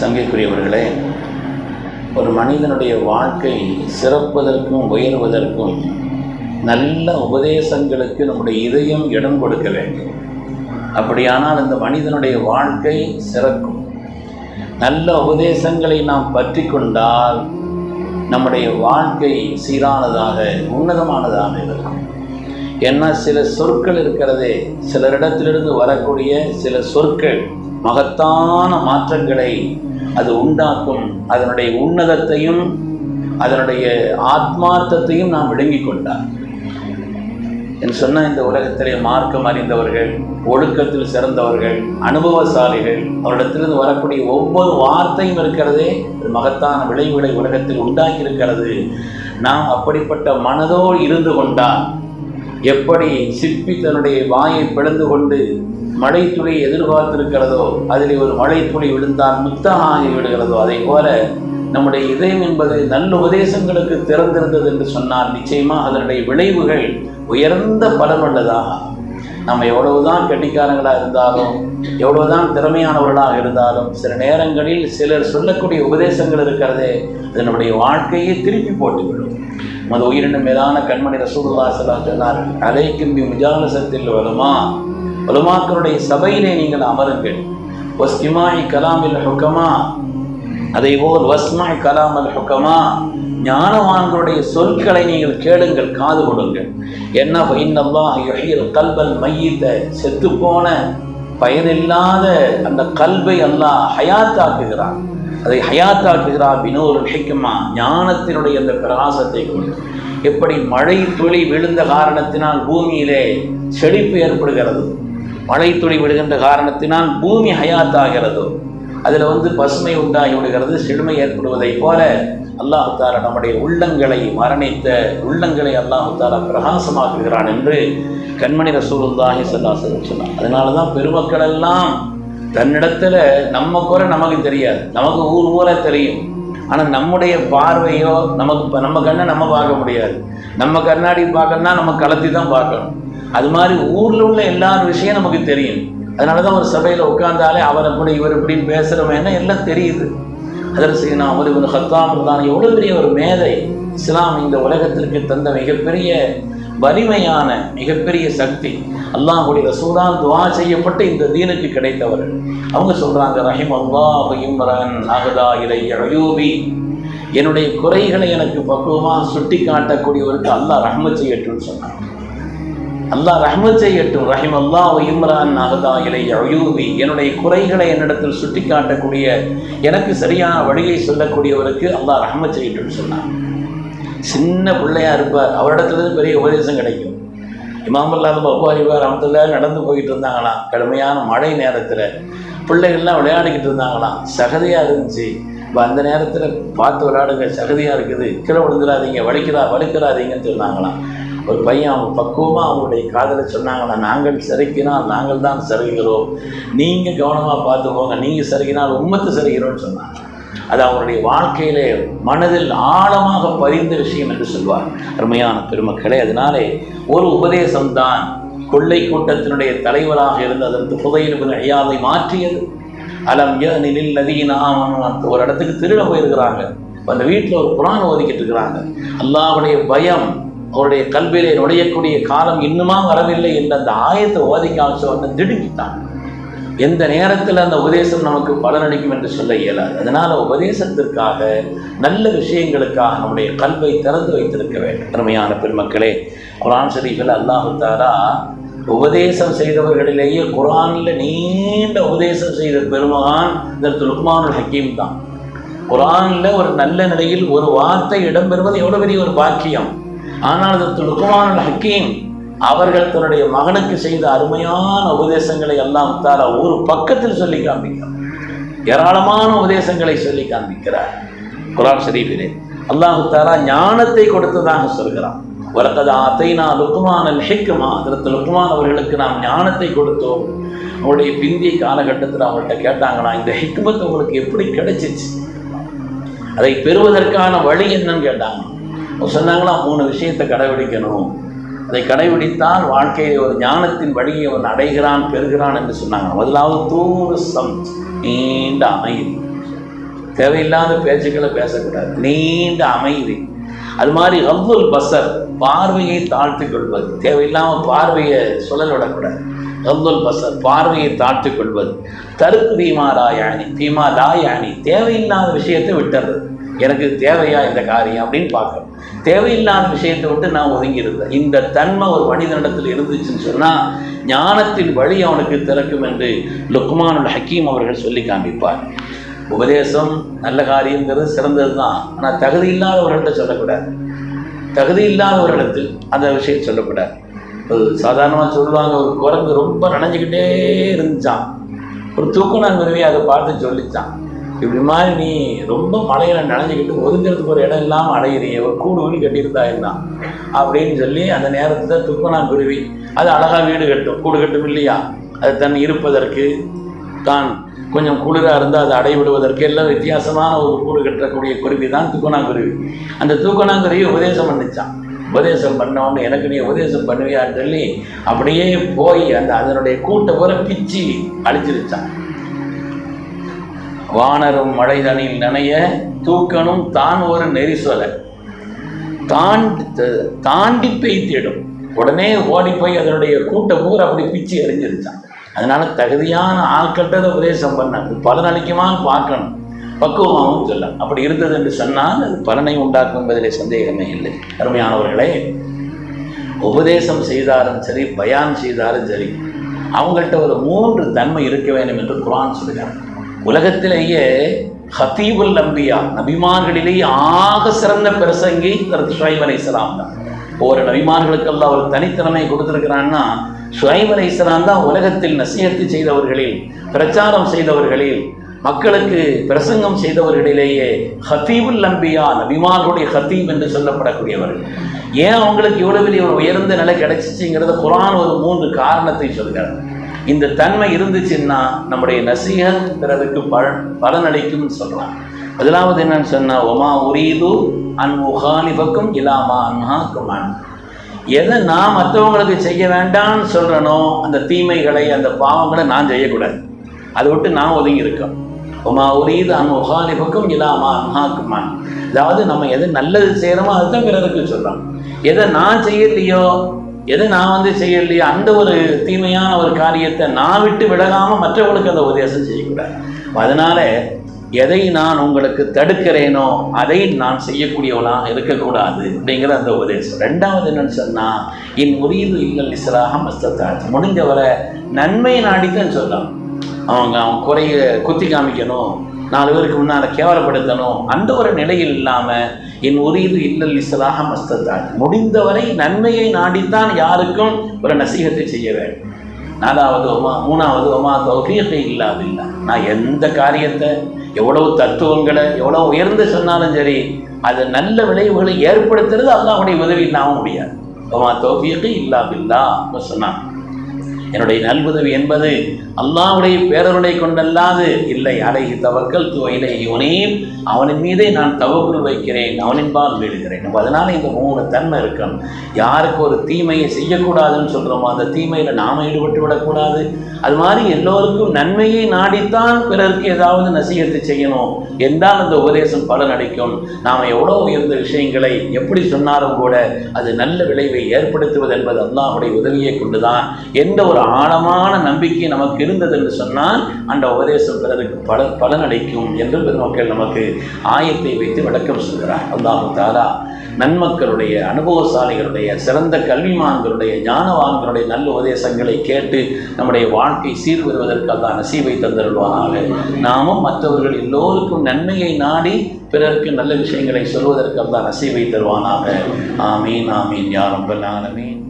சங்கைக்குரியவர்களே ஒரு மனிதனுடைய வாழ்க்கை சிறப்பதற்கும் உயர்வதற்கும் நல்ல உபதேசங்களுக்கு நம்முடைய இதயம் இடம் கொடுக்க வேண்டும். அப்படியானால் இந்த மனிதனுடைய வாழ்க்கை சிறக்கும். நல்ல உபதேசங்களை நாம் பற்றி கொண்டால் நம்முடைய வாழ்க்கை சீரானதாக உன்னதமானதாக இருக்கும். ஏன்னா சில சொற்கள் இருக்கிறதே சிலரிடத்திலிருந்து வரக்கூடிய சில சொற்கள் மகத்தான மாற்றங்களை அது உண்டாக்கும். அதனுடைய உன்னதத்தையும் அதனுடைய ஆத்மார்த்தத்தையும் நாம் விளங்கிக் கொண்டார். என்று சொன்ன இந்த உலகத்திலே மார்க்கம் அறிந்தவர்கள் ஒழுக்கத்தில் சிறந்தவர்கள் அனுபவசாலிகள் அவரிடத்திலிருந்து வரக்கூடிய ஒவ்வொரு வார்த்தையும் இருக்கிறதே மகத்தான விளைவுகளை உலகத்தில் உண்டாக்கி இருக்கிறது நாம் அப்படிப்பட்ட மனதோடு இருந்து கொண்டால் எப்படி சிற்பி தன்னுடைய வாயை பிளந்து கொண்டு மழைத்துளி எதிர்பார்த்திருக்கிறதோ அதில் ஒரு மழைத்துளி விழுந்தால் முத்தமாகி விடுகிறதோ அதை போல நம்முடைய இதயம் என்பது நல்ல உபதேசங்களுக்கு திறந்திருந்தது என்று சொன்னால் நிச்சயமாக அதனுடைய விளைவுகள் உயர்ந்த பலனுள்ளதாக நம்ம எவ்வளவுதான் கெட்டிக்காரங்களாக இருந்தாலும் எவ்வளவுதான் திறமையானவர்களாக இருந்தாலும் சில நேரங்களில் சிலர் சொல்லக்கூடிய உபதேசங்கள் இருக்கிறதே அது நம்முடைய வாழ்க்கையை திருப்பி போட்டுவிடும். நமது உயிரின மேலான கண்மணி ரசூல்லா சல்லா சொன்னார் அலைக்கும் முஜாலசத்தில் வருமா? உலமாக்களுடைய சபையிலே நீங்கள் அமருங்கள். வஸ்திமாய் கலாமில் ஹுக்கமா அதை போல் வஸ்மாய் கலாமல் ஹுக்கமா ஞானவான்களுடைய சொற்களை நீங்கள் கேளுங்கள் காது கொடுங்கள். என்ன இன்னல்லாஹ் யுஹியல் கல்பல் செத்து செத்துப்போன பயனில்லாத அந்த கல்வை அல்லாஹ் ஹயாத்தாக்குகிறான். அதை ஹயாத்தாக்குகிறார் வினோர் ஹிக்குமா ஞானத்தினுடைய அந்த பிரகாசத்தை கொண்டு. எப்படி மழை துளி விழுந்த காரணத்தினால் பூமியிலே செழிப்பு ஏற்படுகிறது. மழை துளி விடுகின்ற காரணத்தினால் பூமி ஹயாத்தாகிறதோ அதில் வந்து பசுமை உண்டாகி விடுகிறது செழுமை ஏற்படுவதைப் போல அல்லாஹு நம்முடைய உள்ளங்களை மரணித்த உள்ளங்களை அல்லாஹு பிரகாசமாக்குகிறான் என்று கண்மணி ரசூலுல்லாஹி சல்லாசலம் சொன்னார் அதனால தான் பெருமக்கள் எல்லாம் தன்னிடத்தில் நம்ம குறை நமக்கு தெரியாது. நமக்கு ஊர் ஊரே தெரியும். ஆனால் நம்முடைய பார்வையோ நமக்கு இப்போ நம்ம கண்ணை நம்ம பார்க்க முடியாது. நம்ம கண்ணாடி பார்க்கணும்னா நம்ம கலத்தி தான் பார்க்கணும். அது மாதிரி ஊரில் உள்ள எல்லா விஷயம் நமக்கு தெரியும். அதனால தான் ஒரு சபையில் உட்கார்ந்தாலே அவர் அப்படி இவர் இப்படின்னு பேசுகிறவன் எல்லாம் தெரியுது. அதில் செய்யணும் அவர் இவர் ஹத்தாம் தான் எவ்வளோ பெரிய ஒரு மேதை இஸ்லாம் இந்த உலகத்திற்கு தந்த மிகப்பெரிய வலிமையான மிகப்பெரிய சக்தி. அல்லாஹுடைய ரசூலான் துவா செய்யப்பட்டு இந்த தீனுக்கு கிடைத்தவர். அவங்க சொல்கிறாங்க ரஹிம் அல்லாஹ் இம்ரன் அகதா இலை அயூபி. என்னுடைய குறைகளை எனக்கு பக்குவமாக சுட்டி காட்டக்கூடியவருக்கு அல்லாஹ் ரஹ்மத் செய்யட்டும்னு சொன்னாங்க. அல்லாஹ் ரஹ்மத் செய்யட்டும் ரஹிம் அல்லா இம்ரான் அகதா இலை அயூபி என்னுடைய குறைகளை என்னிடத்தில் சுட்டி காட்டக்கூடிய எனக்கு சரியான வழியை சொல்லக்கூடியவருக்கு அல்லாஹ் ரஹ்மத் செய்யட்டும் சொன்னான். சின்ன பிள்ளையா இருப்பார். அவரிடத்துலேருந்து பெரிய உபதேசம் கிடைக்கும். இமாமல்லாத பகுவாரிவார் அமத்துல நடந்து போயிட்டு இருந்தாங்களாம். கடுமையான மழை நேரத்தில். பிள்ளைகள்லாம் விளையாடிக்கிட்டு இருந்தாங்களாம். சகதியாக இருந்துச்சு. இப்போ அந்த நேரத்தில் பார்த்து விளையாடுங்க. சகதியாக இருக்குது. கீழே விழுந்துடாதீங்க வலிக்கிறா வலிக்கிறாதீங்கன்னு சொன்னாங்களாம். ஒரு பையன் அவங்க பக்குவமாக அவங்களுடைய காதலை சொன்னாங்கன்னா நாங்கள் சிறைக்கினால் நாங்கள் தான் சிறகுகிறோம் நீங்கள் கவனமாக பார்த்துக்கோங்க. நீங்கள் சிறகினால் உம்மத்து சிறைகிறோம்னு சொன்னாங்க. அது அவருடைய வாழ்க்கையிலே மனதில் ஆழமாக பதிந்த விஷயம் என்று சொல்வார். அருமையான பெருமக்களே அதனாலே ஒரு உபதேசம்தான் கொள்ளை கூட்டத்தினுடைய தலைவராக இருந்து அதற்கு புதையில் ஐயாவை மாற்றியது. அலம் நில் நதியின் ஒரு இடத்துக்கு திருட போயிருக்கிறாங்க. அந்த வீட்டில் ஒரு குரான் ஒதுக்கிட்டு இருக்கிறாங்க. அல்லாவுடைய பயம் அவருடைய கல்வியிலே நுழையக்கூடிய காலம் இன்னுமா வரவில்லை என்ற அந்த ஆயத்தை ஓதி காமிச்ச உடனே திடுக்கிட்டாங்க எந்த நேரத்தில் அந்த உபதேசம் நமக்கு பலனளிக்கும் என்று சொல்ல இயலாது. அதனால் உபதேசத்திற்காக நல்ல விஷயங்களுக்காக நம்முடைய கல்வை திறந்து வைத்திருக்க வேண்டும். திறமையான பெருமக்களே குரான் ஷரீஃபில் அல்லாஹு தாரா உபதேசம் செய்தவர்களிலேயே குரானில் நீண்ட உபதேசம் செய்த பெருமகான் இதற்கு லுக்மானுல் ஹக்கீம் தான். குரானில் ஒரு நல்ல நிலையில் ஒரு வார்த்தை இடம்பெறுவது எவ்வளோ பெரிய ஒரு பாக்கியம். ஆனால் அதற்கு லுக்மானுல் ஹக்கீம். அவர்கள் தன்னுடைய மகனுக்கு செய்த அருமையான உபதேசங்களை எல்லாம் தார ஒரு பக்கத்தில் சொல்லி காண்பிக்கிறார் ஏராளமான உபதேசங்களை சொல்லி காண்பிக்கிறார். குரான் ஷரீஃபிலே. அல்லாஹு தாரா ஞானத்தை கொடுத்ததாக சொல்கிறான். வரக்கது அத்தை நான் லுக்குமான ஹிக்குமா அதற்கு லுக்குமான் அவர்களுக்கு நாம் ஞானத்தை கொடுத்தோம். அவருடைய பிந்திய காலகட்டத்தில் அவங்கள்ட்ட கேட்டாங்களா இந்த ஹிக்மத் உங்களுக்கு எப்படி கிடைச்சிச்சு? அதை பெறுவதற்கான வழி என்னன்னு கேட்டாங்க. சொன்னாங்களா மூணு விஷயத்தை கடைபிடிக்கணும். அதை கடைபிடித்தால் வாழ்க்கையை ஒரு ஞானத்தின் வழியை அவன் அடைகிறான் பெறுகிறான் என்று சொன்னாங்க முதலாவது தூரசம் நீண்ட அமைதி. தேவையில்லாத பேச்சுக்களை பேசக்கூடாது. நீண்ட அமைதி. அது மாதிரி அப்துல் பசர் பார்வையை தாழ்த்து கொள்வது. தேவையில்லாமல் பார்வையை சுழல் விடக்கூடாது. அப்துல் பசர் பார்வையை தாழ்த்து கொள்வது. தருக்கு தீமா ராயானி தீமா லாயானி தேவையில்லாத விஷயத்தை விட்டுறது. எனக்கு தேவையா இந்த காரியம் அப்படின்னு பார்க்கணும். தேவையில்லாத விஷயத்தை விட்டு நான் ஒதுங்கி இருந்தேன் இந்த தன்மை ஒரு மனிதனிடத்தில் இருந்துச்சுன்னு சொன்னால் ஞானத்தின் வழி அவனுக்கு திறக்கும் என்று லுக்மானுல் ஹக்கீம் அவர்கள் சொல்லி காண்பிப்பார். உபதேசம் நல்ல காரியங்கிறது சிறந்தது தான் ஆனால் தகுதி இல்லாதவர்கள்ட்ட சொல்லக்கூடாது. தகுதி இல்லாதவர்களிடத்தில் அந்த விஷயம் சொல்லக்கூடாது. ஒரு சாதாரணமாக சொல்லுவாங்க ஒரு குரங்கு ரொம்ப நனைஞ்சிக்கிட்டே இருந்துச்சான் ஒரு தூக்குனாங்குருவி அதை பார்த்து சொல்லிச்சான் இப்படி மாதிரி நீ ரொம்ப மலையில் நனைஞ்சிக்கிட்டு ஒதுங்கிறதுக்கு ஒரு இடம் இல்லாமல் அடையிறிய ஒரு கூடு வீடு கட்டியிருந்தா இருந்தான் அப்படின்னு சொல்லி அந்த நேரத்தில் துப்பனாங்குருவி அது அழகாக வீடு கட்டும். கூடு கட்டும் இல்லையா? அது தன் இருப்பதற்கு தான் கொஞ்சம் குளிராக இருந்தால் அதை அடைவிடுவதற்கு எல்லாம் வித்தியாசமான ஒரு கூடு கட்டக்கூடிய குருவி தான் தூக்கணாங்குருவி அந்த தூக்கணாங்குருவி உபதேசம் பண்ணிச்சான். உபதேசம் பண்ணவொன்னு எனக்கு நீ உபதேசம் பண்ணுவியான்னு சொல்லி அப்படியே போய் அந்த அதனுடைய கூட்டை பூரா பிச்சு அழிச்சிருச்சான். வானரும் மழைதனில் நனைய தூக்கணும் தான் ஒரு நெரிசொலை. தாண்டி தாண்டி பெய்த்திடும் உடனே ஓடி போய் அதனுடைய கூட்டப்பூர் அப்படி பிச்சு எரிஞ்சிருச்சான் அதனால தகுதியான ஆட்கள்கிட்ட உபதேசம் பண்ண பலன் அளிக்குமான்னு பார்க்கணும். பக்குவமாகவும் சொல்ல அப்படி இருந்தது என்று சொன்னால் அது பலனை உண்டாக்கும் என்பதிலே சந்தேகமே இல்லை. அருமையானவர்களே உபதேசம் செய்தாலும் சரி பயான் செய்தாலும் சரி அவங்கள்ட்ட ஒரு மூன்று தன்மை இருக்க வேண்டும் என்று குரான் சொல்கிறார் உலகத்திலேயே ஹத்தீபுல் நம்பியா நபிமார்களிலேயே ஆக சிறந்த பிரசங்கி ஷுவைப் அலை இஸ்லாம் தான். ஒவ்வொரு நபிமார்களுக்கெல்லாம் ஒரு தனித்திறமை கொடுத்துருக்கிறான்னா ஷுவைப் அலை இஸ்லாம் தான் உலகத்தில் நசீகத்து செய்தவர்களில் பிரச்சாரம் செய்தவர்களில் மக்களுக்கு பிரசங்கம் செய்தவர்களிலேயே ஹத்தீபுல் நம்பியா நபிமார்களுடைய ஹத்தீப் என்று சொல்லப்படக்கூடியவர்கள். ஏன் அவங்களுக்கு இவ்வளவு பெரிய ஒரு உயர்ந்த நிலை கிடைச்சிச்சுங்கிறத குரான் ஒரு மூன்று காரணத்தை சொல்கிறார். இந்த தன்மை இருந்துச்சுன்னா நம்முடைய நசீகன் பிறருக்கு பல பலனளிக்கும்னு சொல்கிறான் முதலாவது என்னன்னு சொன்னால் ஒமா உரீது அன் உஹாலிபக்கும் இலாமா அன்ஹாக்குமான். எதை நான் மற்றவங்களுக்கு செய்ய வேண்டாம்னு சொல்கிறனோ அந்த தீமைகளை அந்த பாவங்களை நான் செய்யக்கூடாது. அதை விட்டு நான் ஒதுங்கி இருக்கோம். உமா உரீது அன் உஹாலிபக்கும் இலாமா அன்ஹாக்குமான். அதாவது நம்ம எது நல்லது செய்கிறோமோ அதுதான் பிறருக்கு சொல்கிறோம் எதை நான் செய்யலையோ எதை நான் வந்து செய்யலையோ அந்த ஒரு தீமையான ஒரு காரியத்தை நான் விட்டு விலகாமல் மற்றவங்களுக்கு அந்த உபதேசம் செய்யக்கூடாது. அதனால் எதை நான் உங்களுக்கு தடுக்கிறேனோ அதை நான் செய்யக்கூடியவளாக இருக்கக்கூடாது அப்படிங்கிற அந்த உபதேசம். ரெண்டாவது என்னன்னு சொன்னால் என் உரியது இல்லை இஸ்லாக மஸ்தத்தாச்சு முடிஞ்சவரை நன்மை நாடித்தான் சொல்லலாம். அவங்க அவன் குறைய குத்தி காமிக்கணும் நாலு பேருக்கு முன்னால் கேவலப்படுத்தணும் அந்த ஒரு நிலையில் இல்லாமல் என் உரியது இல்லல் இசலாக மஸ்தத்தாச்சு முடிந்தவரை நன்மையை நாடித்தான் யாருக்கும் ஒரு நசீகத்தை செய்ய வேண்டும். நாலாவது ஒமா மூணாவது ஒமா தௌஃபீகை இல்லாதில்லை. நான் எந்த காரியத்தை எவ்வளவு தத்துவங்களை எவ்வளோ உயர்ந்து சொன்னாலும் சரி அது நல்ல விளைவுகளை ஏற்படுத்துறது அல்லாஹுடைய உதவி இல்லாமல் முடியாது. ஒமா தௌஃபீகை இல்லாபில்லா சொன்னான். என்னுடைய நல்வுதவி என்பது அல்லாவுடைய பேரருளை கொண்டல்லாது இல்லை. அலைஹி தவக்கல் துவையிலே இவனையும் அவனின் மீதே நான் தவக்குள் வைக்கிறேன். அவனின்பால் வீடுகிறேன் அதனால் இந்த மூணு தன்மை இருக்கணும் யாருக்கு ஒரு தீமையை செய்யக்கூடாதுன்னு சொல்கிறோமோ அந்த தீமையில் நாம் ஈடுபட்டு விடக்கூடாது. அது மாதிரி எல்லோருக்கும் நன்மையை நாடித்தான் பிறருக்கு ஏதாவது நசீகத்தை செய்யணும். என்றால் அந்த உபதேசம் பலன் அளிக்கும். நாம் எவ்வளோ உயர்ந்த விஷயங்களை எப்படி சொன்னாலும் கூட அது நல்ல விளைவை ஏற்படுத்துவது என்பது அல்லாஹுடைய உதவியை கொண்டுதான். எந்த ஒரு ஆழமான நம்பிக்கை நமக்கு இருந்தது என்று சொன்னால் அந்த உபதேசம் பிறருக்கு பல பலனளிக்கும் என்று பெருமக்கள் நமக்கு ஆயத்தை வைத்து விளக்கம் சொல்கிறார். அல்லாஹு தாரா நன்மக்களுடைய அனுபவசாலிகளுடைய சிறந்த கல்விமான்களுடைய ஞானவான்களுடைய நல்ல உபதேசங்களை கேட்டு நம்முடைய வாழ்க்கை சீர்வருவதற்கு அல்லாஹ் நசீவை தந்தருள்வானாக. நாமும் மற்றவர்கள் எல்லோருக்கும் நன்மையை நாடி பிறருக்கு நல்ல விஷயங்களை சொல்வதற்கு அல்லாஹ் நசீவை தருவானாக. ஆமீன் ஆமீன் யாரும் ஆலமீன்.